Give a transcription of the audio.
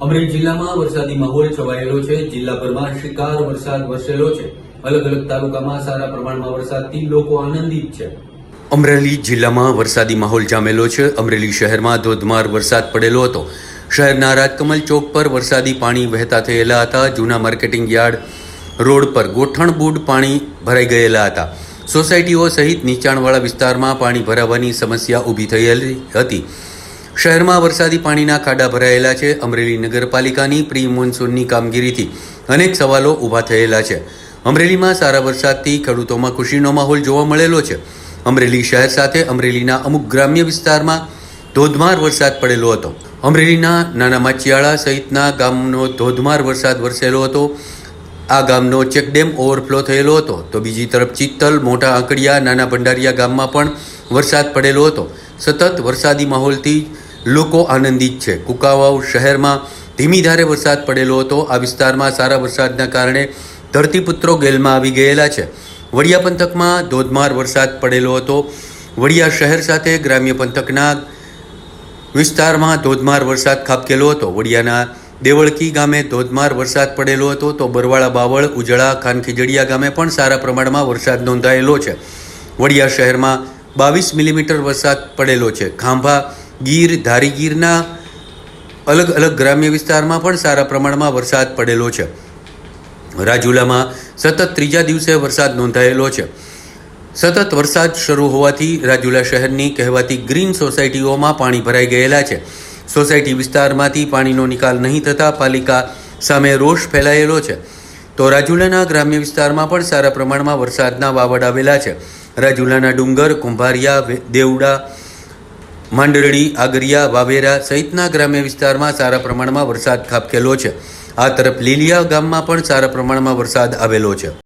અમરેલી જિલ્લામાં વરસાદી માહોલ છવાયેલો છે. જિલ્લાભરમાં શિકાર વરસાદ વરસેલો છે. અલગ અલગ તાલુકામાં સારા પ્રમાણમાં વરસાદથી લોકો આનંદિત છે. અમરેલી જિલ્લામાં વરસાદી માહોલ જામેલો છે. અમરેલી શહેરમાં ધોધમાર વરસાદ પડેલો હતો. શહેરના રાજકમલ ચોક પર વરસાદી પાણી વહેતા થયેલા હતા. જૂના માર્કેટિંગ યાર્ડ રોડ પર ગોઠણબૂડ પાણી ભરાઈ ગયેલા હતા. સોસાયટીઓ સહિત નીચાણવાળા વિસ્તારમાં પાણી ભરાવાની સમસ્યા ઊભી થયેલી હતી. શહેરમાં વરસાદી પાણીના ખાડા ભરાયેલા છે. અમરેલી નગરપાલિકાની પ્રી મોન્સૂનની કામગીરીથી અનેક સવાલો ઊભા થયેલા છે. અમરેલીમાં સારા વરસાદથી ખેડૂતોમાં ખુશીનો માહોલ જોવા મળેલો છે. અમરેલી શહેર સાથે અમરેલીના અમુક ગ્રામ્ય વિસ્તારમાં ધોધમાર વરસાદ પડેલો હતો. અમરેલીના નાના માચિયાળા સહિતના ગામનો ધોધમાર વરસાદ વરસેલો હતો. આ ગામનો ચેકડેમ ઓવરફ્લો થયેલો હતો. તો બીજી તરફ ચિત્તલ, મોટા આંકડિયા, નાના ભંડારિયા ગામમાં પણ વરસાદ પડેલો હતો. સતત વરસાદી માહોલથી લોકો આનંદિત છે. કુકાવાવ શહેરમાં ધીમી ધારે વરસાદ પડેલો હતો. આ વિસ્તારમાં સારા વરસાદના કારણે ધરતીપુત્રો ગેલમાં આવી ગયેલા છે. વડિયા પંથકમાં ધોધમાર વરસાદ પડેલો હતો. વડિયા શહેર સાથે ગ્રામ્ય પંથકના વિસ્તારમાં ધોધમાર વરસાદ ખાબકેલો હતો. વડિયાના દેવળકી ગામે ધોધમાર વરસાદ પડેલો હતો તો બરવાળા બાવળ, ઉજળા, ખાનખીજડીયા ગામે પણ સારા પ્રમાણમાં વરસાદ નોંધાયેલો છે. વડિયા શહેરમાં બાવીસ મિલીમીટર વરસાદ પડેલો છે. ખાંભા ગીર ધારીગીરના અલગ અલગ ગ્રામ્ય વિસ્તારમાં પણ સારા પ્રમાણમાં વરસાદ પડેલો છે. રાજુલામાં સતત ત્રીજા દિવસે વરસાદ નોંધાયેલો છે. સતત વરસાદ શરૂ હોવાથી રાજુલા શહેરની કહેવાતી ગ્રીન સોસાયટીઓમાં પાણી ભરાઈ ગયેલા છે. સોસાયટી વિસ્તારમાંથી પાણીનો નિકાલ નહીં થતાં પાલિકા સામે રોષ ફેલાયેલો છે. તો રાજુલાના ગ્રામ્ય વિસ્તારમાં પણ સારા પ્રમાણમાં વરસાદના વાવડ આવેલા છે. રાજુલાના ડુંગર, કુંભારિયા દેવડા માંડરડી, આગરિયા, વાવેરા સહિતના ગ્રામ્ય વિસ્તારમાં સારા પ્રમાણમાં વરસાદ ખાબકેલો છે. આ તરફ લીલિયા ગામમાં પણ સારા પ્રમાણમાં વરસાદ આવેલો છે.